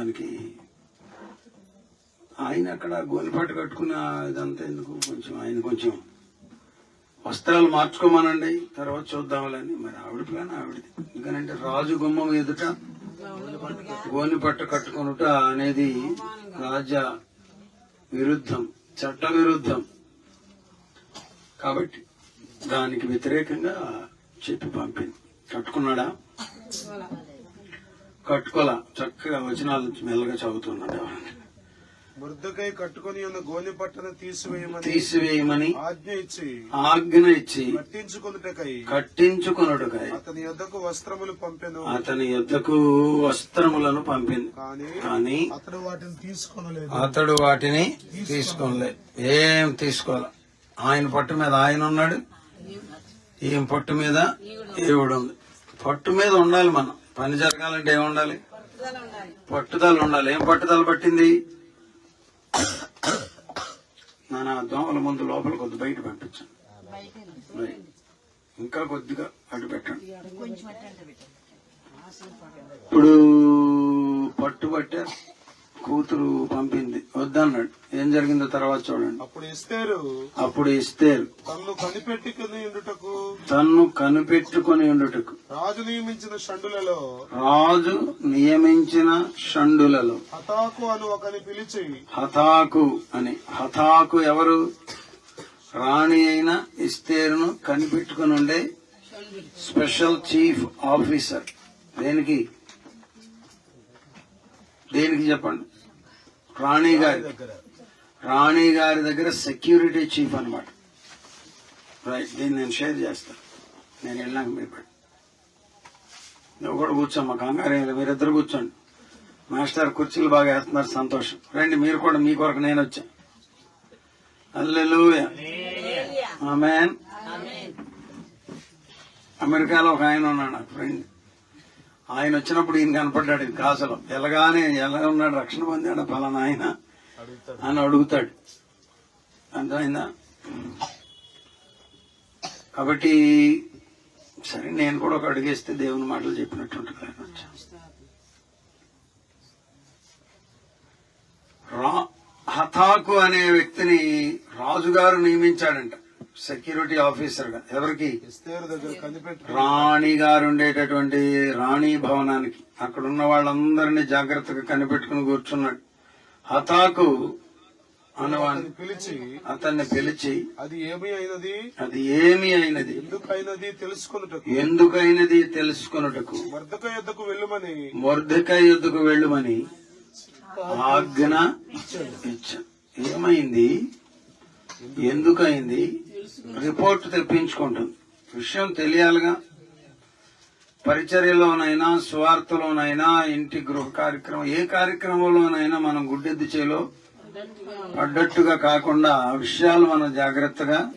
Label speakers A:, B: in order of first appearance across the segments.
A: దానికి ఆయన అక్కడ గోలిపాటు కట్టుకున్న ఇదంతా ఎందుకు? కొంచెం ఆయన కొంచెం వస్త్రాలు మార్చుకోమనండి. తర్వాత చూద్దాంలని మరి ఆవిడ ప్లాన్ ఆవిడది. ఎందుకనంటే రాజు గుమ్మం ఎదుట గోని పట్ట కట్టుకొనుట అనేది రాజ విరుద్ధం చట్ట విరుద్ధం. కాబట్టి దానికి వ్యతిరేకంగా చెప్పి పంపింది. కట్టుకున్నాడా? కట్టుకోలా చక్కగా వచనాలు మెల్లగా చదువుతున్నాడు
B: మృద్దకై కట్టుకొని ఉన్న గోని పట్టను తీసివేయమని
A: తీసివేయమని
B: ఆజ్ఞ ఇచ్చి
A: ఆజ్ఞ ఇచ్చి
B: కట్టించుకొనుటకై
A: కట్టించుకొనుడుకై
B: అతని యొద్దకు వస్త్రములు పంపెను.
A: అతని యొద్దకు వస్త్రములను పంపింది
B: కానీ
A: కానీ
B: అతడు వాటిని తీసుకొనలేదు.
A: అతడు వాటిని తీసుకోలే ఏం తీసుకోలే ఆయన పట్టు మీద ఆయన ఉన్నాడు. ఈయన పట్టు మీద ఈవిడ ఉంది. పట్టు మీద ఉండాలి మనం. పని జరగాలంటే ఏం ఉండాలి. పట్టుదల ఉండాలి. ఏం పట్టుదల పట్టింది? నాన్న దోమల ముందు లోపల కొద్ది బయట పంపించాను. ఇంకా కొద్దిగా అడ్డు పెట్టండి. ఇప్పుడు పట్టుబట్టారు కూతురు పంపింది. వద్దన్నాడు. ఏం జరిగిందో తర్వాత చూడండి.
B: అప్పుడు ఇస్తేరు.
A: అప్పుడు ఇస్తేరు.
B: తన్ను కనిపెట్టుకుని ఉండుటకు.
A: తన్ను కనిపెట్టుకుని ఉండుటకు.
B: రాజు నియమించిన షండులలో.
A: రాజు నియమించిన షండులలో.
B: హతాకు అను ఒకని పిలిచి.
A: హతాకు అని. హతాకు ఎవరు? రాణి అయిన ఇస్తేరును కనిపెట్టుకుని ఉండే స్పెషల్ చీఫ్ ఆఫీసర్. దేనికి? దేనికి చెప్పండి? రాణి గారి
B: దగ్గర.
A: రాణి గారి దగ్గర సెక్యూరిటీ చీఫ్ అన్నమాట. రైట్ దీన్ని నేను షేర్ చేస్తాను నేను వెళ్ళాక మీరు పెట్టు నువ్వు కూడా కూర్చోమ్మా కంగారు ఏం. మీరిద్దరు కూర్చోండి. మాస్టర్ కుర్చీలు బాగా వేస్తున్నారు సంతోషం. రండి మీరు కూడా మీ కొరకు నేను వచ్చా అల్లెలూయ ఆమెన్ అమెరికాలో ఒక ఆయన ఉన్నాడు నాకు ఫ్రెండ్ ఆయన వచ్చినప్పుడు ఈయన కనపడ్డాడు ఈ కాసలో ఎలాగానే ఎలా ఉన్నాడు రక్షణ పొందాడు ఫలానా ఆయన
B: అడుగుతాడు.
A: అని అడుగుతాడు. అర్థమైందా? కాబట్టి సరే నేను కూడా ఒక అడిగేస్తే దేవుని మాటలు చెప్పినట్టు ఉంటుంది. రా- హతాకు అనే వ్యక్తిని రాజుగారు నియమించాడంట. సెక్యూరిటీ ఆఫీసర్గా ఎవరికి? రాణి గారు ఉండేటటువంటి రాణి భవనానికి. అక్కడ ఉన్న వాళ్ళందరినీ జాగ్రత్తగా కనిపెట్టుకుని కూర్చున్నాడు. హతాకు అనవాన్ని
B: పిలిచి
A: అతన్ని పిలిచి
B: అది ఏమి అయినది?
A: అది ఏమి అయినది?
B: ఎందుకైనది తెలుసుకొనుటకు
A: ఎందుకైనది తెలుసుకొనుటకు
B: వర్ధక యొద్దకు వెళ్ళుమని.
A: మొర్దకై యుద్ధకు వెళ్ళుమని ఆజ్ఞ ఇచ్చాను ఏమైంది? ఎందుకైంది? రిపోర్ట్ తెప్పించుకుంటుంది. విషయం తెలియాలిగా. పరిచర్యలోనైనా స్వార్థలోనైనా ఇంటి గృహ కార్యక్రమం ఏ కార్యక్రమంలోనైనా మనం గుడ్డెద్దు చేలో పడ్డట్టుగా కాకుండా ఆ విషయాలు మనం జాగ్రత్తగా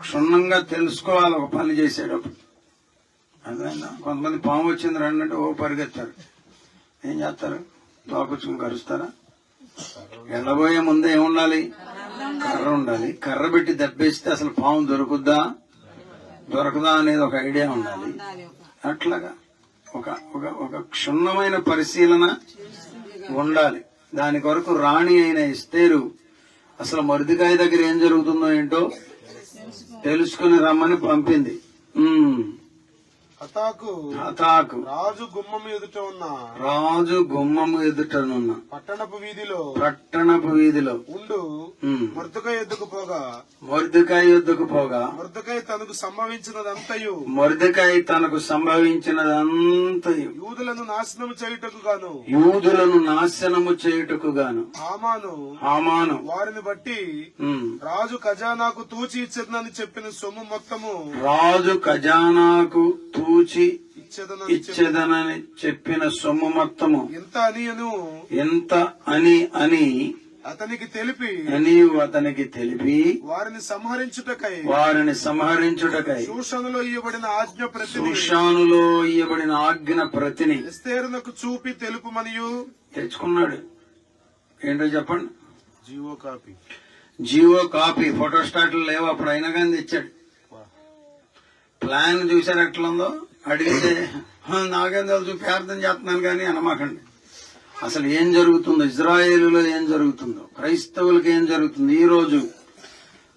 A: క్షుణ్ణంగా తెలుసుకోవాలి ఒక పని చేసేటప్పుడు. అదేనా కొంతమంది పాము వచ్చింది రండి ఓ పరిగెత్తారు. ఏం చేస్తారు? తోకొచ్చుకుని కరుస్తారా? వెళ్ళబోయే ముందే ఏముండాలి? కర్ర ఉండాలి. కర్ర పెట్టి దెబ్బేస్తే అసలు పాము దొరుకుద్దా? దొరకదా అనేది ఒక ఐడియా ఉండాలి. అట్లాగా ఒక ఒక ఒక క్షుణ్ణమైన పరిశీలన ఉండాలి. దాని కొరకు రాణి అయిన ఇస్తేరు అసలు మరుదికాయ దగ్గర ఏం జరుగుతుందో ఏంటో తెలుసుకుని రమ్మని పంపింది.
B: హతాకు
A: హతాకు
B: రాజు గుమ్మం ఎదుట ఉన్న.
A: రాజు గుమ్మము ఎదుటనున్న
B: పట్టణపు వీధిలో.
A: పట్టణపు వీధిలో.
B: ఉండు. మృతక ఎద్దుకు పోగా.
A: మొర్దకాయ యుద్ధకు పోగా.
B: మృతకై తనకు సంభవించినదంతయు.
A: మొర్దకాయ తనకు సంభవించినదంతయు.
B: యూదులను నాశనం చేయుటకు గాను.
A: యూదులను నాశనము చేయుటకు గాను.
B: హామాను.
A: హామాను.
B: వారిని బట్టి. రాజు ఖజానాకు తూచి ఇచ్చేదనని చెప్పిన సొమ్ము మొత్తము.
A: రాజు ఖజానాకు తూచి
B: చెప్పి
A: ఇచ్చేదనని చెప్పిన సొమ్ము మొత్తము
B: ఎంత అనియను
A: ఎంత అని అని
B: అతనికి తెలిపి
A: అని అతనికి తెలిపి
B: వారిని సంహరించుటకై
A: వారిని సంహరించుటకై
B: సూషణలో ఇవ్వబడిన ఆజ్ఞ ప్రతిని
A: సుషానులో ఇయ్యబడిన ఆజ్ఞ ప్రతిని
B: ఎస్తేరునకు చూపి తెలుపుమనియు.
A: తెచ్చుకున్నాడు. ఏంటో చెప్పండి.
B: GO copy.
A: GO copy. ఫోటోస్టాట్లు లేవు. అప్పుడు అయినా కానీ తెచ్చాడు. ప్లాన్ చూసారు ఎట్లుందో? అడిగితే నాకేం తెలుసు ప్రార్థన చేస్తున్నాను కానీ అనమాకండి. అసలు ఏం జరుగుతుందో ఇజ్రాయేలులో ఏం జరుగుతుందో క్రైస్తవులకు ఏం జరుగుతుంది ఈ రోజు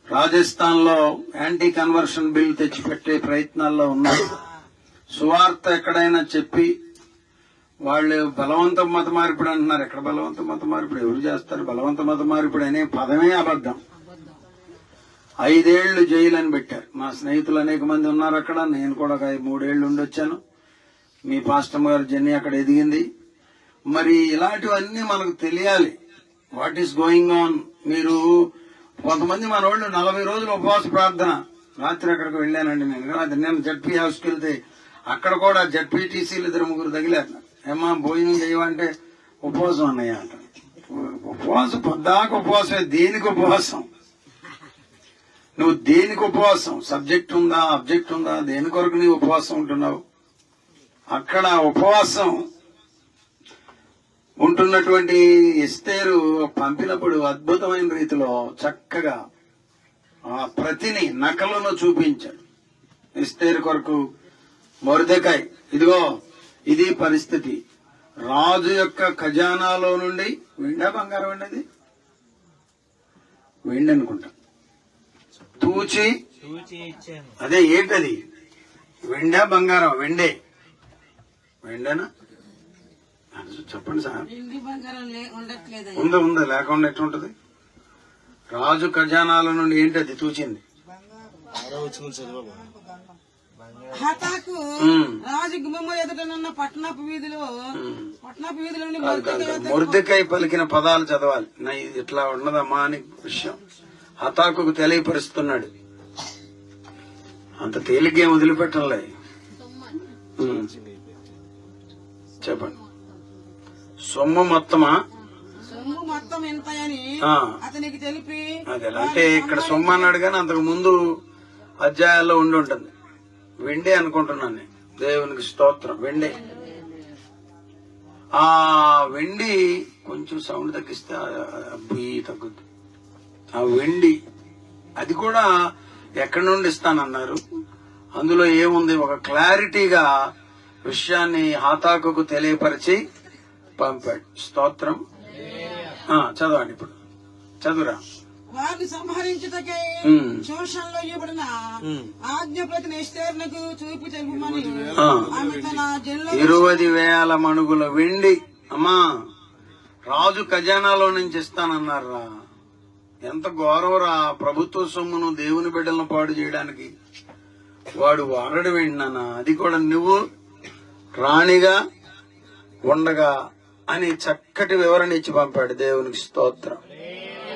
A: రాజస్థాన్లో యాంటీ కన్వర్షన్ బిల్ తెచ్చిపెట్టే ప్రయత్నాల్లో ఉన్నారు. సువార్త ఎక్కడైనా చెప్పి వాళ్ళు బలవంత మత మార్పిడి అంటున్నారు. ఎక్కడ బలవంత మత మార్పిడి ఎవరు చేస్తారు? బలవంత మత మార్పిడి అనే పదమే అబద్ధం. ఐదేళ్ళు జైలు అని పెట్టారు. మా స్నేహితులు అనేక మంది ఉన్నారు అక్కడ. నేను కూడా ఒక మూడేళ్ళు ఉండొచ్చాను. మీ పాస్టమ్ గారు జర్నీ అక్కడ ఎదిగింది. మరి ఇలాంటివన్నీ మనకు తెలియాలి. వాట్ ఈస్ గోయింగ్ ఆన్ మీరు కొంతమంది మన వాళ్ళు నలభై రోజులు ఉపవాస ప్రార్థన. రాత్రి అక్కడికి వెళ్ళానండి నేను. రాత్రి నేను జడ్పీ హౌస్కి వెళ్తే అక్కడ కూడా జడ్పీటీసీలు ఇద్దరు ముగ్గురు తగిలారు ఏమా భోజనం చేయమంటే ఉపవాసం అన్నయ్య అంట ఉపవాసం పొద్దాక ఉపవాసమే దేనికి ఉపవాసం? నువ్వు దేనికి ఉపవాసం? సబ్జెక్ట్ ఉందా అబ్జెక్ట్ ఉందా? దేని కొరకు నీ ఉపవాసం ఉంటున్నావు? అక్కడ ఉపవాసం ఉంటున్నటువంటి ఎస్తేరు పంపినప్పుడు అద్భుతమైన రీతిలో చక్కగా ఆ ప్రతిని నకలను చూపించాడు. ఎస్తేరు కొరకు మొరదకాయ్ ఇదిగో ఇది పరిస్థితి. రాజు యొక్క ఖజానాలో నుండి వెండా బంగారం అండి వెండి అనుకుంటా. తూచి అదే ఏంటది? వెండా బంగారం వెండే. వెండేనా? చెప్పండి సార్. ఉందా ఉందా? లేకుండా ఎట్లుంటది? రాజు ఖజానాల నుండి ఏంటది తూచింది?
C: హతాకు రాజు ఎదుటనున్న పట్టణపు వీధిలో. పట్టణపు వీధిలో.
A: మురదకాయ పలికిన పదాలు చదవాలి. ఇట్లా ఉన్నదమ్మా అని విషయం. హతాకుకు తెలియపరుస్తున్నాడు. అంత తేలిగ్గా వదిలిపెట్టంలే. చెప్పండి. సొమ్ము మొత్తమా? అదే అంటే ఇక్కడ సొమ్ము అన్నాడు కానీ అంతకు ముందు అధ్యాయాల్లో ఉండి ఉంటుంది. వెండే అనుకుంటున్నాను నేను. దేవునికి స్తోత్రం. వెండే. ఆ వెండి కొంచెం సౌండ్ తగ్గిస్తే అబ్బి తగ్గుద్ది. ఆ వెండి అది కూడా ఎక్కడి నుండి ఇస్తానన్నారు. అందులో ఏముంది? ఒక క్లారిటీగా విషయాన్ని హాతాకుకు తెలియపరిచి పంపాడు స్తోత్రం. ఆ, చదవండి ఇప్పుడు. చదువురా.
C: వారిని సంహరించుటకై. శోషంలో ఇవ్వబడిన ఆజ్ఞ ప్రతి ఎస్తేర్నకు చూపి తెలుపమని
A: ఆ.
C: ఆమె తన జన్లో
A: ఇరవై వేల మణుగుల వెండి. అమ్మా రాజు ఖజానాలో నుంచి ఇస్తానన్నారా ఎంత ఘోరవరా ప్రభుత్వ సొమ్మును దేవుని బిడ్డలను పాడు చేయడానికి? వాడు వాడడు వెండినానా అది కూడా నువ్వు రాణిగా ఉండగా అని చక్కటి వివరణ ఇచ్చి పంపాడు దేవునికి స్తోత్రం.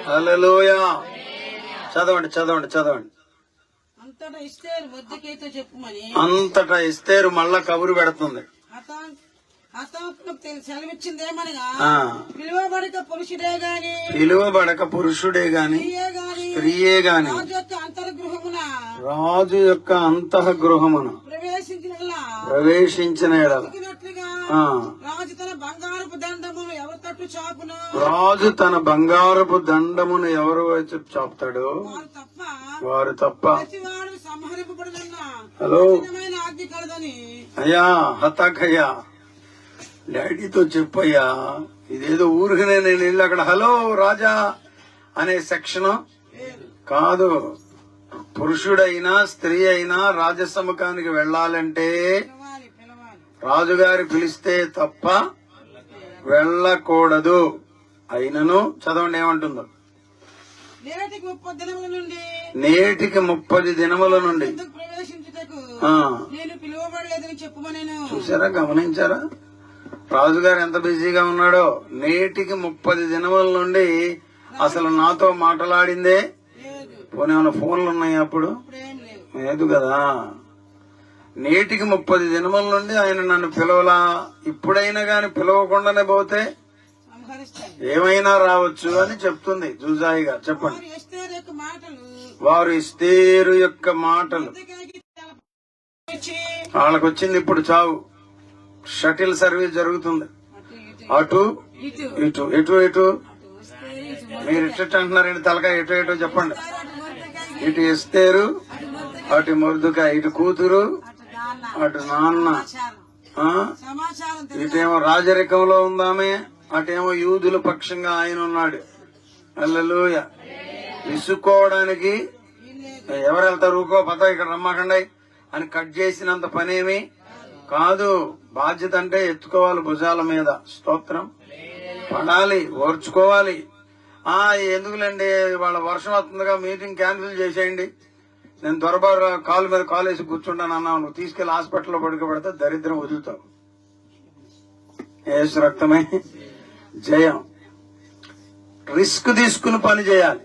A: హల్లెలూయా. చదవండి చదవండి చదవండి.
C: అంతటా ఇస్తేరు
A: మళ్ళా కబురు పెడుతుంది.
C: పిలువబడక పురుషుడే గాని స్త్రీయే గాని రాజు యొక్క
A: అంతఃగృహమును
C: ప్రవేశించిన రాజు తన బంగారపు దండమును ఎవరి తట్టు చాపును?
A: రాజు తన బంగారపు దండమును ఎవరు వైపు చాపుతాడు?
C: వారు తప్ప
A: హలో. అయ్యా హతాకయ్యా. డాడీతో చెప్పయ్యా ఇదేదో ఊరికనే నేను వెళ్ళి అక్కడ హలో రాజా అనే సెక్షన్. కాదు పురుషుడైనా స్త్రీ అయినా రాజసముఖానికి వెళ్ళాలంటే రాజుగారి పిలిస్తే తప్ప వెళ్ళకూడదు. అయినను చదవండి ఏమంటుందో?
C: నేటికి
A: ముప్పది దినముల నుండి చూసారా గమనించారా? రాజుగారు ఎంత బిజీగా ఉన్నాడో నేటికి ముప్పది దినముల నుండి అసలు నాతో మాట్లాడిందే పోనీ ఏమైనా ఫోన్లు ఉన్నాయి అప్పుడు? లేదు కదా. నేటికి ముప్పది దినముల నుండి ఆయన నన్ను పిలవలా? ఇప్పుడైనా గాని పిలవకుండానే పోతే ఏమైనా రావచ్చు అని చెప్తుంది జూజాయిగా చెప్పండి.
C: వారు యొక్క మాటలు
A: ఇస్తేరు యొక్క మాటలు. వాళ్ళకొచ్చింది ఇప్పుడు చావు. షటిల్ సర్వీస్ జరుగుతుంది.
C: అటు ఇటు. ఇటు.
A: ఇటు మీరు ఇటు అంటున్నారండి తలకాయ ఇటు ఇటు చెప్పండి. ఇటు ఇస్తేరు
C: అటు మొర్దెకాయి
A: ఇటు కూతురు
C: అటు నాన్న.
A: ఇటేమో రాజరికంలో ఉందామే అటేమో యూదుల పక్షంగా ఆయన ఉన్నాడు. అల్లెలుయ. విసుక్కోవడానికి ఎవరు వెళ్తారు ఊకో పద ఇక్కడ రమ్మకండి. అని కట్ చేసినంత పనేమి? కాదు బాధ్యత అంటే ఎత్తుకోవాలి భుజాల మీద. స్తోత్రం. పడాలి ఓర్చుకోవాలి. ఆ ఎందుకులేండి వాళ్ళ వర్షం వస్తుందిగా మీటింగ్ క్యాన్సిల్ చేసేయండి. నేను త్వరబారు కాలు మీద కాలు వేసి కూర్చుంటాను అన్నావు నువ్వు తీసుకెళ్ళి హాస్పిటల్లో పడుకోబెడితే దరిద్రం వదులుతావు. ఏసు రక్తమే. జయం. రిస్క్ తీసుకుని పని చేయాలి.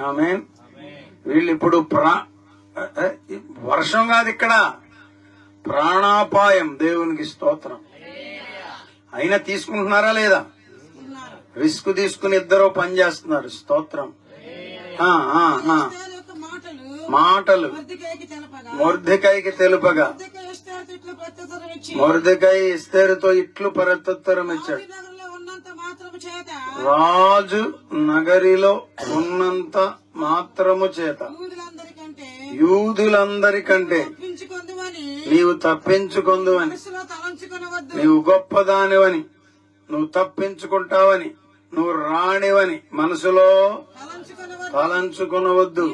A: ఆమె వీళ్ళు ఇప్పుడు ప్రా వర్షం కాదు ఇక్కడ. ప్రాణాపాయం దేవునికి స్తోత్రం. అయినా తీసుకుంటున్నారా లేదా? రిస్క్ తీసుకుని ఇద్దరు పని చేస్తున్నారు. స్తోత్రం. ఆ,
C: మాటలు. మొర్దికైకి తెలుపగా. మొర్దికై
A: ఇస్తేరుతో ఇట్లు ప్రత్యుత్తరం ఇచ్చాడు.
C: రాజు నగరంలో ఉన్నంత మాత్రము చేత. యూదులందరికంటే
A: నీవు తప్పించుకుందువని నీవు గొప్పదానివని నువ్వు తప్పించుకుంటావని నువ్వు రానివని మనసులో
C: తలంచుకొనవద్దు.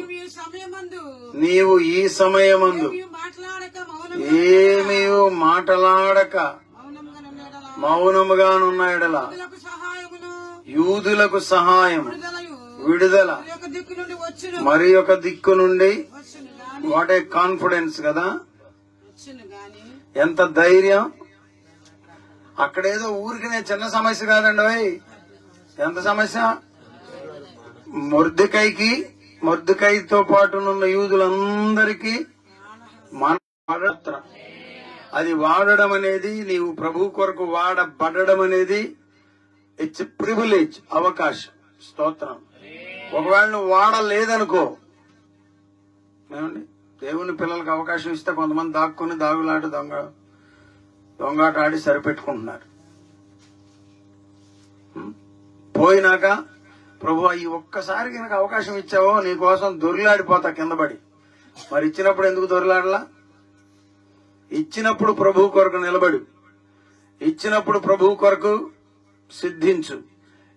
C: నీవు ఈ సమయమందు
A: ఏమీ మాటలాడక
C: మౌనంగా ఉండేడలా
A: మౌనముగానున్న ఎడల.
C: యూదులకు
A: సహాయం విడుదల.
C: మరి యొక్క దిక్కు నుండి
A: ఒక దిక్కు నుండి వాట్ ఏ కాన్ఫిడెన్స్ కదా? ఎంత ధైర్యం? అక్కడేదో ఊరికి నేను చిన్న సమస్య కాదండి ఓయ్. ఎంత సమస్య? మొర్దికైకి మొర్దికైతో పాటు ఉన్న యూదులందరికీ మన అది వాడడం అనేది నీవు ప్రభు కొరకు వాడబడడం అనేది ఇట్స్ ప్రివిలేజ్ అవకాశం స్తోత్రం. ఒకవేళ నువ్వు వాడలేదనుకో ఏమండి? దేవుని పిల్లలకు అవకాశం ఇస్తే కొంతమంది దాక్కుని దాగులాట దొంగ దొంగాట ఆడి సరిపెట్టుకుంటున్నారు పోయినాక ప్రభు ఈ ఒక్కసారికి నాకు అవకాశం ఇచ్చావో నీ కోసం దొరిలాడిపోతా కిందపడి మరి ఇచ్చినప్పుడు ఎందుకు దొరిలాడలా? ఇచ్చినప్పుడు ప్రభు కొరకు నిలబడు. ఇచ్చినప్పుడు ప్రభు కొరకు సిద్ధించు.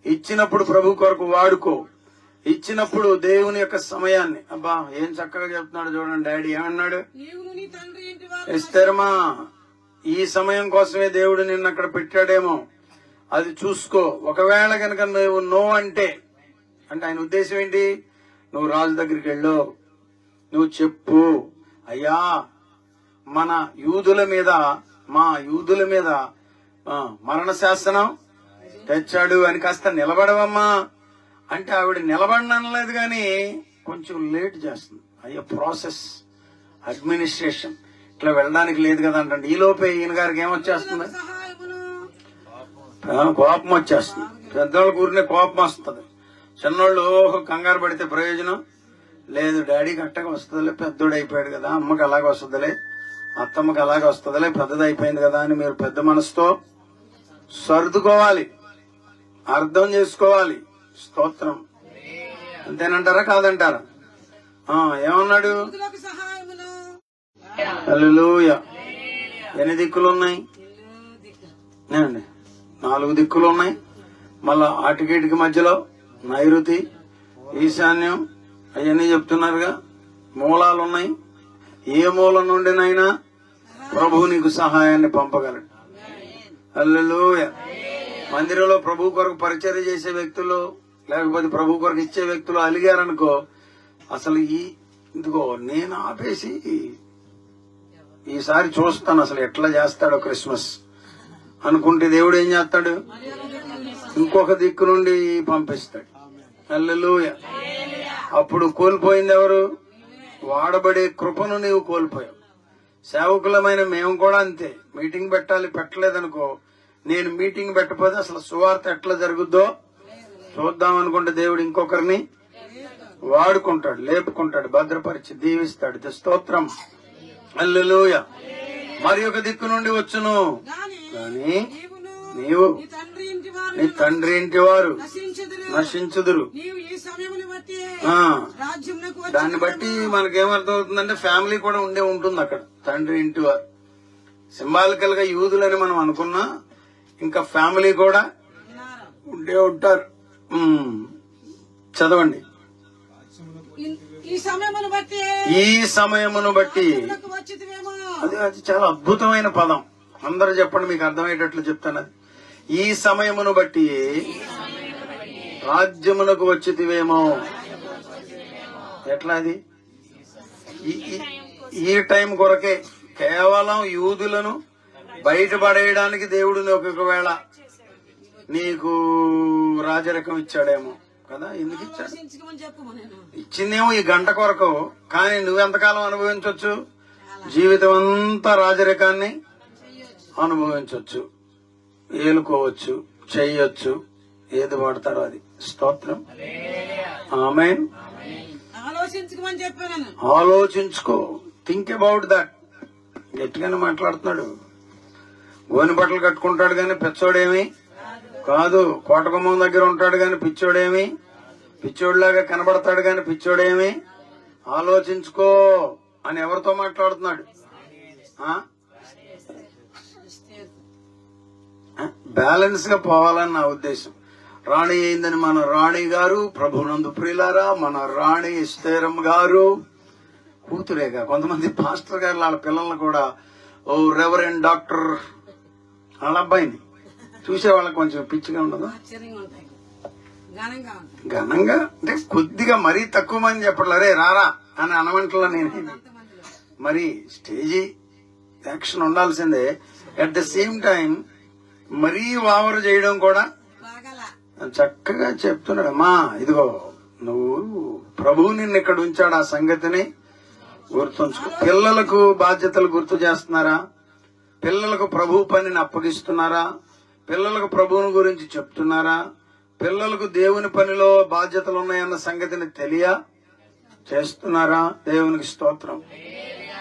A: ఇచ్చినప్పుడు ప్రభు కొరకు వాడుకో. ఇచ్చినప్పుడు దేవుని యొక్క సమయాన్ని. అబ్బా ఏం చక్కగా చెప్తున్నాడు చూడండి డాడీ. ఏమన్నాడు? ఎస్తేరమా ఈ సమయం కోసమే దేవుడు నిన్ను అక్కడ పెట్టాడేమో. అది చూసుకో. ఒకవేళ కనుక నువ్వు నో అంటే అంటే ఆయన ఉద్దేశం ఏంటి? నువ్వు రాజు దగ్గరికి వెళ్ళు. నువ్వు చెప్పు. అయ్యా మన యూదుల మీద మా యూదుల మీద మరణ శాసనం తెచ్చాడు అని కాస్త నిలబడవమ్మా అంటే ఆవిడ నిలబడనలేదు కానీ కొంచెం లేట్ చేస్తుంది. అయ్యో ప్రాసెస్ అడ్మినిస్ట్రేషన్. ఇట్లా వెళ్ళడానికి లేదు కదా అంటే ఈ లోపే ఈయన గారికి ఏమొచ్చేస్తుంది కోపం వచ్చేస్తుంది. పెద్దవాళ్ళ ఊరినే కోపం వస్తుంది. చిన్నోళ్ళు ఓహో కంగారు పడితే ప్రయోజనం. లేదు డాడీకి అట్టగా వస్తుందిలే పెద్దోడు అయిపోయాడు కదా అమ్మకి అలాగే వస్తుందిలే అత్తమ్మకి అలాగే వస్తుందిలే పెద్దది అయిపోయింది కదా అని మీరు పెద్ద మనసుతో సర్దుకోవాలి. అర్థం చేసుకోవాలి. స్తోత్రం. అంతేనంటారా కాదంటారా? ఆ, ఏమన్నాడు? ఎన్ని దిక్కులు ఉన్నాయి ఏమండి నాలుగు దిక్కులు ఉన్నాయి మళ్ళా అటుకేటికి మధ్యలో నైరుతి ఈశాన్యం అవన్నీ చెప్తున్నారుగా. మూలాలు ఉన్నాయి ఏ మూల నుండినైనా ప్రభు నీకు సహాయాన్ని పంపగలడు. హల్లెలూయ. మందిరంలో ప్రభు కొరకు పరిచర్య చేసే వ్యక్తులు లేకపోతే ప్రభు కొరకు ఇచ్చే వ్యక్తులు అలిగారనుకో అసలు ఈ ఇదిగో నేను ఆపేసి ఈసారి చూస్తాను అసలు ఎట్లా చేస్తాడో క్రిస్మస్ అనుకుంటే దేవుడు ఏం చేస్తాడు? ఇంకొక దిక్కు నుండి పంపిస్తాడు. హల్లెలూయ. అప్పుడు కోల్పోయింది ఎవరు? వాడబడే కృపను నీవు కోల్పోయావు. సేవకులమైన మేము కూడా అంతే. మీటింగ్ పెట్టాలి పెట్టలేదనుకో నేను మీటింగ్ పెట్టకపోతే అసలు సువార్త ఎట్లా జరుగుద్దో చూద్దాం అనుకుంటే దేవుడు ఇంకొకరిని వాడుకుంటాడు లేపుకుంటాడు భద్రపరిచి దీవిస్తాడు. స్తోత్రం. అల్లెలూయ మరి ఒక దిక్కు నుండి వచ్చును. కానీ నీవు
C: నీ తండ్రి ఇంటి వారు నశించుదురు.
A: దాన్ని బట్టి మనకేమర్థం అవుతుందంటే ఫ్యామిలీ కూడా ఉండే ఉంటుంది అక్కడ తండ్రి ఇంటి వారు. సింబాలికల్గా యూదులని మనం అనుకున్నా ఇంకా ఫ్యామిలీ కూడా ఉండే ఉంటారు. చదవండి.
C: ఈ- సమయమును బట్టి
A: అది అది చాలా అద్భుతమైన పదం. అందరూ చెప్పండి మీకు అర్థమయ్యేటట్లు చెప్తాను అది. ఈ సమయమును బట్టి రాజ్యమునకు వచ్చితివేమో. ఎట్లా అది? ఈ టైం కొరకే కేవలం యూదులను బయటపడేయడానికి దేవుడు ఒకవేళ నీకు రాజరకం ఇచ్చాడేమో కదా? ఎందుకు ఇచ్చాడు? ఇచ్చిందేమో ఈ గంట కొరకు. కానీ నువ్వెంతకాలం అనుభవించవచ్చు జీవితం అంతా రాజరికాన్ని అనుభవించవచ్చు ఏలుకోవచ్చు చెయ్యొచ్చు ఏది వాడతారో అది. స్తోత్రం. ఆమె ఆలోచించుకో. థింక్ అబౌట్ దట్ గట్టిగానే మాట్లాడుతున్నాడు. గోని బట్టలు కట్టుకుంటాడు గాని పిచ్చోడేమి? కాదు. కోటగుమ్మం దగ్గర ఉంటాడు గాని పిచ్చోడేమి? పిచ్చోడిలాగా కనబడతాడు గాని పిచ్చోడేమి? ఆలోచించుకో అని ఎవరితో మాట్లాడుతున్నాడు? బ్యాలెన్స్గా పోవాలని నా ఉద్దేశం. రాణి అయిందని మన రాణి గారు ప్రభునందు ప్రియులారా మన రాణి ఇస్తేరం గారు కూతురేగా కొంతమంది పాస్టర్ గారు వాళ్ళ పిల్లల్ని కూడా ఓ రెవరెండ్ డాక్టర్ వాళ్ళ అబ్బాయిని. చూసే వాళ్ళకి కొంచెం పిచ్చిగా ఉండదు?
C: ఘనంగా
A: అంటే కొద్దిగా మరీ తక్కువ మంది చెప్పట్లే. "అరే, రారా అని అనమంటలా నేను. మరి స్టేజీ యాక్షన్ ఉండాల్సిందే. అట్ ద సేమ్ టైం మరీ వావరు చేయడం కూడా చక్కగా చెప్తున్నాడు. అమ్మా ఇదిగో నువ్వు ప్రభువు నిన్ను ఇక్కడ ఉంచాడు ఆ సంగతిని గుర్తుంచుకో. పిల్లలకు బాధ్యతలు గుర్తు చేస్తున్నారా? పిల్లలకు ప్రభు పనిని అప్పగిస్తున్నారా? పిల్లలకు ప్రభువుని గురించి చెప్తున్నారా? పిల్లలకు దేవుని పనిలో బాధ్యతలు ఉన్నాయన్న సంగతిని తెలియ చేస్తున్నారా? దేవునికి స్తోత్రం.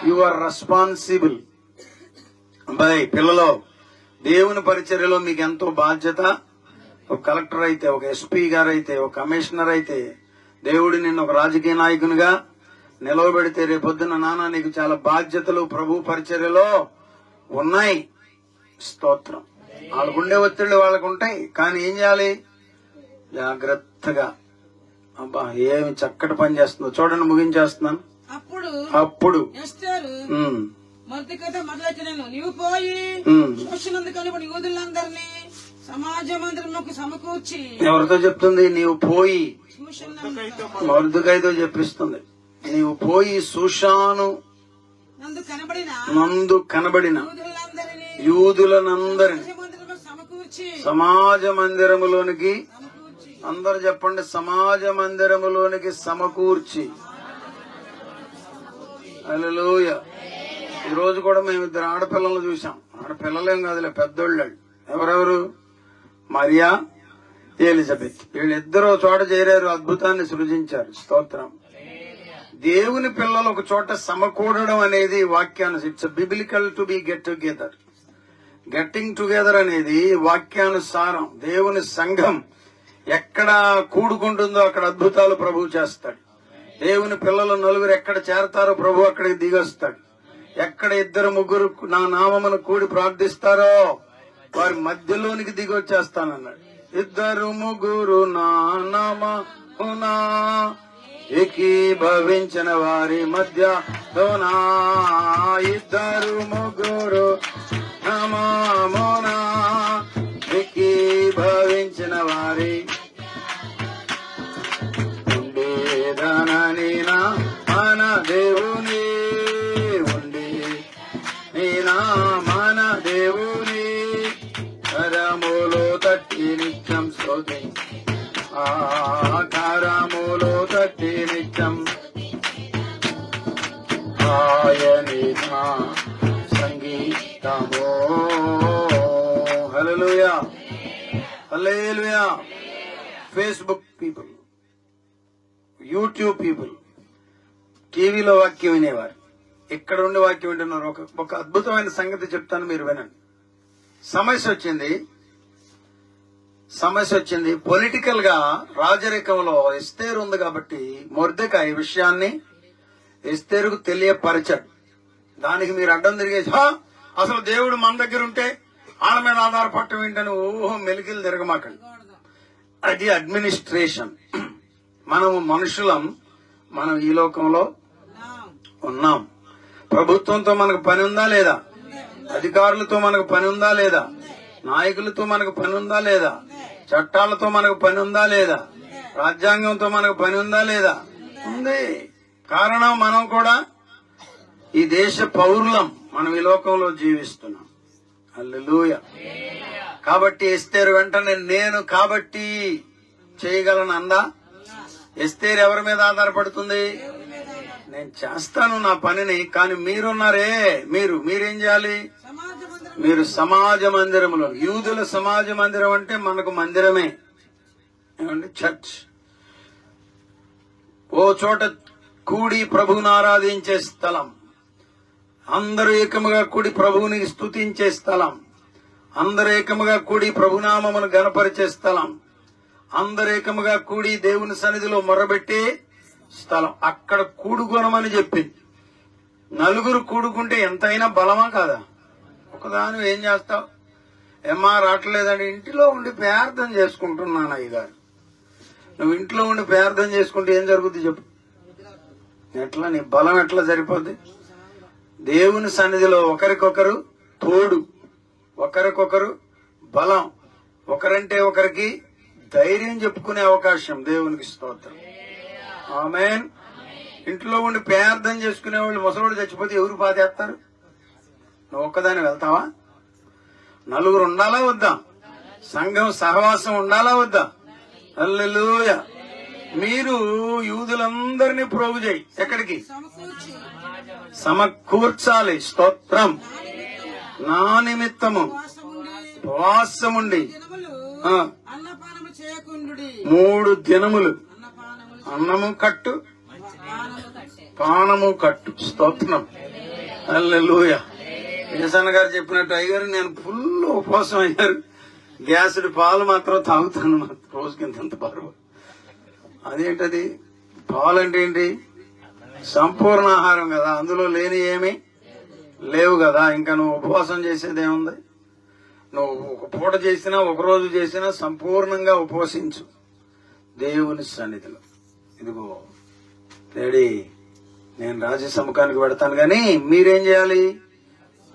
A: యు ఆర్ రెస్పాన్సిబుల్ అబ్బాయి పిల్లలో దేవుని పరిచర్యలో మీకు ఎంతో బాధ్యత. ఒక కలెక్టర్ అయితే ఒక ఎస్పీ గారు అయితే ఒక కమిషనర్ అయితే దేవుడు నిన్ను ఒక రాజకీయ నాయకునిగా నిలవబెడితే రేపొద్దున నాన్న నీకు చాలా బాధ్యతలు ప్రభు పరిచర్యలో ఉన్నాయి. స్తోత్రం. వాళ్ళకుండే ఒత్తిళ్ళు వాళ్ళకు ఉంటాయి కానీ ఏం చేయాలి? జాగ్రత్తగా. అబ్బా ఏమి చక్కటి పని చేస్తుందో చూడండి ముగించేస్తున్నాను.
C: అప్పుడు
A: అప్పుడు.
C: మొదటికైతే మొదలెట్టినాను నీవు పోయి యూదులందరినీ సమాజ సమకూర్చి
A: ఎవరితో చెప్తుంది? నీవు పోయి. మరుదుకైతో చెప్పిస్తుంది. నీవు పోయి సుషాను
C: నందు కనబడిన
A: యూదులనందరిని
C: సమాజ
A: మందిరములోనికి అందరు చెప్పండి సమాజ మందిరములోనికి సమకూర్చి. అలలోయ ఈ రోజు కూడా మేము ఇద్దరు ఆడపిల్లలు చూసాం ఆడపిల్లలేం కాదులే పెద్దోళ్ళు. ఎవరెవరు? Maria Elizabeth. వీళ్ళిద్దరూ చోట చేరారు అద్భుతాన్ని సృజించారు. స్తోత్రం. దేవుని పిల్లలు ఒక చోట సమకూడడం అనేది వాక్యాను it's biblical to be get together getting together అనేది వాక్యానుసారం దేవుని సంఘం ఎక్కడ కూడుకుంటుందో అక్కడ అద్భుతాలు ప్రభు చేస్తాడు. దేవుని పిల్లలు నలుగురు ఎక్కడ చేరతారో ప్రభు అక్కడికి దిగొస్తాడు. ఎక్కడ ఇద్దరు ముగ్గురు నా నామమును కూడి ప్రార్థిస్తారో వారి మధ్యలోనికి దిగొచ్చేస్తానన్నాడు. ఇద్దరు ముగ్గురు నా నామ ఏకీభవించిన వారి మధ్య తోనా ఇద్దరు ముగ్గురు నమామోనా ఏకీభవించిన వారి ఫేస్బుక్ పీపుల్ యూట్యూబ్ పీపుల్ టీవీలో వాక్యం వినేవారు. ఇక్కడ ఉండి వాక్యం వింటున్నారు? ఒక ఒక అద్భుతమైన సంగతి చెప్తాను మీరు వినండి. సమస్య వచ్చింది. సమస్య వచ్చింది. పొలిటికల్గా రాజరికంలో ఎస్తేరు ఉంది కాబట్టి మొర్దక ఈ విషయాన్ని ఎస్తేరుకు తెలియపరచాడు. దానికి మీరు అడ్డం తిరిగేసి "హా, అసలు దేవుడు మన దగ్గర ఉంటే వాళ్ళ మీద ఆధారపడటం ఏంటని ఓహో మెలికిలు తిరగమాకండి. అది అడ్మినిస్ట్రేషన్ మనము మనుషులం మనం ఈ లోకంలో ఉన్నాం. ప్రభుత్వంతో మనకు పని ఉందా లేదా? అధికారులతో మనకు పని ఉందా లేదా? నాయకులతో మనకు పని ఉందా లేదా? చట్టాలతో మనకు పని ఉందా లేదా? రాజ్యాంగంతో మనకు పని ఉందా లేదా? ఉంది. కారణం మనం కూడా ఈ దేశ పౌరులం. మనం ఈ లోకంలో జీవిస్తున్నాం. అల్లెలూయ కాబట్టి ఎస్తేరు వెంటనే నేను కాబట్టి చేయగలను అందా? ఎస్తేరు ఎవరి మీద ఆధారపడుతుంది? నేను చేస్తాను నా పనిని కానీ మీరున్నారే మీరు మీరేం చేయాలి? మీరు సమాజ మందిరములో యూదుల సమాజ మందిరం అంటే మనకు మందిరమే. చర్చ్. ఓ చోట కూడి ప్రభువును ఆరాధించే స్థలం. అందరూ ఏకముగా కూడి ప్రభువుని స్తుతించే స్థలం. అందరూ ఏకముగా కూడి ప్రభునామమును గనపరిచే స్థలం. అందరూ ఏకముగా కూడి దేవుని సన్నిధిలో మొరబెట్టే స్థలం. అక్కడ కూడుకొనమని చెప్పింది నలుగురు కూడుకుంటే ఎంతైనా బలమా కాదా? ఒకదాని ఏం చేస్తావు? ఏమా రావట్లేదని ఇంటిలో ఉండి ప్రార్థన చేసుకుంటున్నాను అయ్యగారు. నువ్వు ఇంట్లో ఉండి ప్రార్థన చేసుకుంటే ఏం జరుగుద్ది చెప్పు. ఎట్లా? నీ బలం ఎట్లా సరిపోద్ది? దేవుని సన్నిధిలో ఒకరికొకరు తోడు ఒకరికొకరు బలం ఒకరంటే ఒకరికి ధైర్యం చెప్పుకునే అవకాశం దేవునికి స్తోత్రం. ఆమెన్. ఇంట్లో ఉండి ప్రార్థన చేసుకునే వాళ్ళు ముసలోడు చచ్చిపోతే ఎవరు బాధేస్తారు నువ్వు ఒక్కదాన్ని వెళ్తావా? నలుగురు ఉండాలా వద్దా? సంఘం సహవాసం ఉండాలా వద్దా? అల్లెలుయ మీరు యూదులందరినీ ప్రోగు చేయి. ఎక్కడికి? సమకూర్చాలి. స్తోత్రం. నా నిమిత్తము. ఉపవాసముండి. మూడు దినములు. అన్నము కట్టు.
C: పానము కట్టు.
A: స్తోత్రం. అల్లెలూయ ఏసన్న గారు చెప్పినట్టు అయ్యారు నేను ఫుల్ ఉపవాసం అయ్యారు. గ్యాసుడి పాలు మాత్రం తాగుతాను రోజుకి ఇంత బరువు. అదేంటది? పాలు అంటే ఏంటి? సంపూర్ణ ఆహారం కదా? అందులో లేని ఏమి లేవు కదా? ఇంకా నువ్వు ఉపవాసం చేసేది ఏముంది? నువ్వు ఒక పూట చేసినా ఒక రోజు చేసినా సంపూర్ణంగా ఉపవసించు. దేవుని సన్నిధిలో. ఇదిగో లేడీ నేను రాజ్య సముఖానికి పెడతాను గాని మీరేం చేయాలి?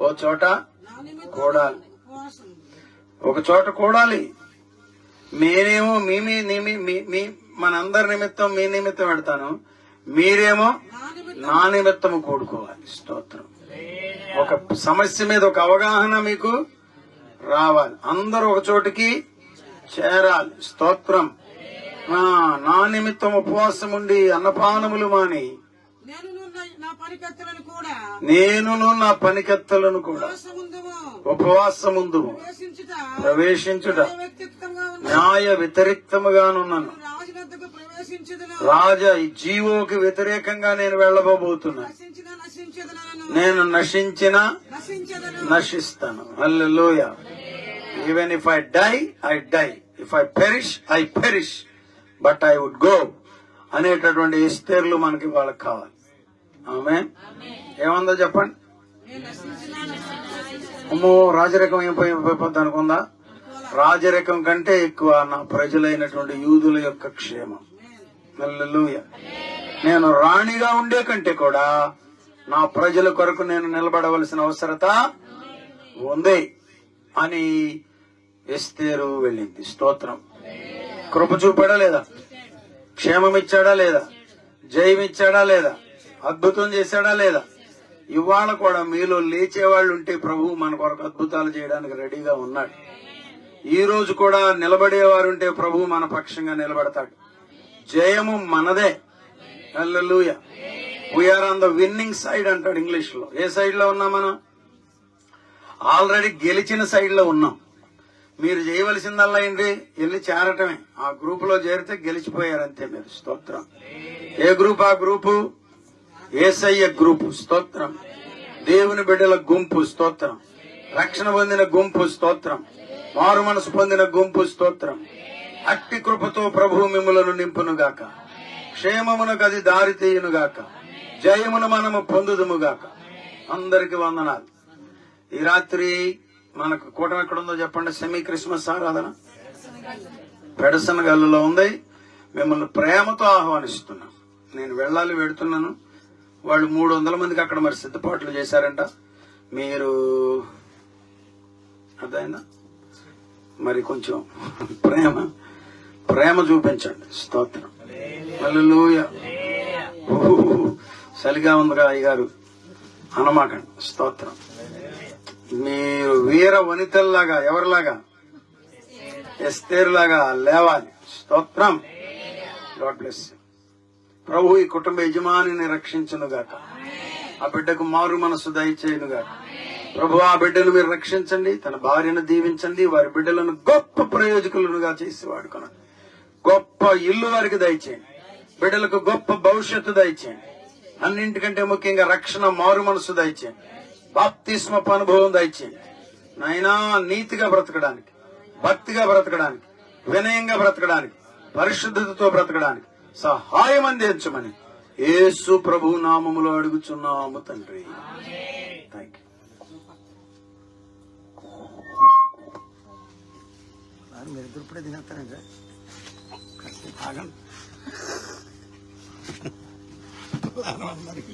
A: ఓ చోట కూడాలి. ఒక చోట కూడాలి. నేనేమో మీ మీ మీ మీ- మీ మనందరి నిమిత్తం మీ నిమిత్తం పెడతాను. మీరేమో
C: నా నిమిత్తం.
A: నా నిమిత్తము కూడుకోవాలి. స్తోత్రం. ఒక సమస్య మీద ఒక అవగాహన మీకు రావాలి. అందరూ ఒక చోటికి చేరాలి. స్తోత్రం. నా నిమిత్తం ఉపవాసం ఉండి అన్నపానములు మాని
C: నేను నున్న- నా
A: పనికత్తలను కూడా
C: ఉపవాసముందుము.
A: ఉపవాసముందు
C: ప్రవేశించుట
A: న్యాయ వ్యతిరిక్తముగానున్నాను
C: రాజు
A: జీవోకి వ్యతిరేకంగా నేను వెళ్ళబోతున్నా. నేను నశించిన నశిస్తాను. హల్లెలూయా. Even if I die I die if I perish I perish but I would go అనేటటువంటి ఇస్తేర్లు మనకి వాళ్ళకి కావాలి. ఆమె ఏముందో చెప్పండి. అమ్మో రాజరికం ఏం పోయి పోయిపోద్ది అనుకుందా? రాజరికం కంటే ఎక్కువ నా ప్రజలైనటువంటి యూదుల యొక్క క్షేమం. హల్లెలూయా. నేను రాణిగా ఉండే కంటే కూడా నా ప్రజల కొరకు నేను నిలబడవలసిన అవసరత ఉంది అని ఎస్తేరు వెళ్ళింది. స్తోత్రం. కృప చూపాడా లేదా? క్షేమం ఇచ్చాడా లేదా? జయం ఇచ్చాడా లేదా? అద్భుతం చేశాడా లేదా? ఇవాళ కూడా మీలో లేచేవాళ్ళు ఉంటే ప్రభు మన కొరకు అద్భుతాలు చేయడానికి రెడీగా ఉన్నాడు. ఈ రోజు కూడా నిలబడేవారుంటే ప్రభు మన పక్షంగా నిలబడతాడు. జయము మనదే. హల్లెలూయా we are on the winning side అంటాడు ఇంగ్లీష్లో ఏ సైడ్లో ఉన్నాం మనం? ఆల్రెడీ గెలిచిన సైడ్లో ఉన్నాం. మీరు చేయవలసిందల్లా ఏంటి? వెళ్ళి చేరటమే. ఆ గ్రూప్లో చేరితే గెలిచిపోయారు అంతే మీరు. స్తోత్రం. ఏ గ్రూప్? ఆ గ్రూపు? ఏసయ్య గ్రూపు. స్తోత్రం. దేవుని బిడ్డల గుంపు. స్తోత్రం. రక్షణ పొందిన గుంపు. స్తోత్రం. మారు మనసు పొందిన గుంపు. స్తోత్రం. అట్టి కృపతో ప్రభు మిమ్మలను నింపునుగాక. క్షేమమునకు అది దారి తీయునుగాక. జయమును మనము పొందుదుముగాక. అందరికి వందనాలు. ఈ రాత్రి మనకు కూటమి ఎక్కడుందో చెప్పండి? సెమీ క్రిస్మస్ ఆరాధన. పెడసన గల్లులో ఉంది. మిమ్మల్ని ప్రేమతో ఆహ్వానిస్తున్నాను నేను వెళ్ళాలి వెడుతున్నాను వాళ్ళు మూడు వందల మందికి అక్కడ మరి సిద్ధపాట్లు చేశారంట. మీరు అదైనా మరి కొంచెం ప్రేమ. ప్రేమ చూపించండి. స్తోత్రం. హల్లెలూయా. ఊహు. చలిగా ఉందిగా అయ్యగారు. అనమాకండి. స్తోత్రం. మీరు వీర వనితల్లాగా ఎవరిలాగా? ఎస్తేరులాగా లేవాలి. స్తోత్రం. గాడ్ బ్లెస్ ప్రభు ఈ కుటుంబ యజమానిని రక్షించునుగాక. ఆ బిడ్డకు మారు మనసు దయచేయునుగాక. ప్రభు ఆ బిడ్డను మీరు రక్షించండి. తన భార్యను దీవించండి. వారి బిడ్డలను గొప్ప ప్రయోజకులుగా చేసి వాడుకున్నాను గొప్ప ఇల్లు వారికి దయచేయండి. బిడ్డలకు గొప్ప భవిష్యత్తు దయచేయండి. అన్నింటికంటే ముఖ్యంగా రక్షణ మారు మనసు దయచేయండి. బాప్తిస్మపు అనుభవం దయచేయండి. నైనా నీతిగా బ్రతకడానికి భక్తిగా బ్రతకడానికి వినయంగా బ్రతకడానికి పరిశుద్ధతతో బ్రతకడానికి సహాయం అందించమని యేసు ప్రభు నామములో అడుగుచున్నాము తండ్రి. థ్యాంక్ యూ మీరు ఇద్దరు ఇప్పుడే తినేస్తారంటే ఆగండి అందరికి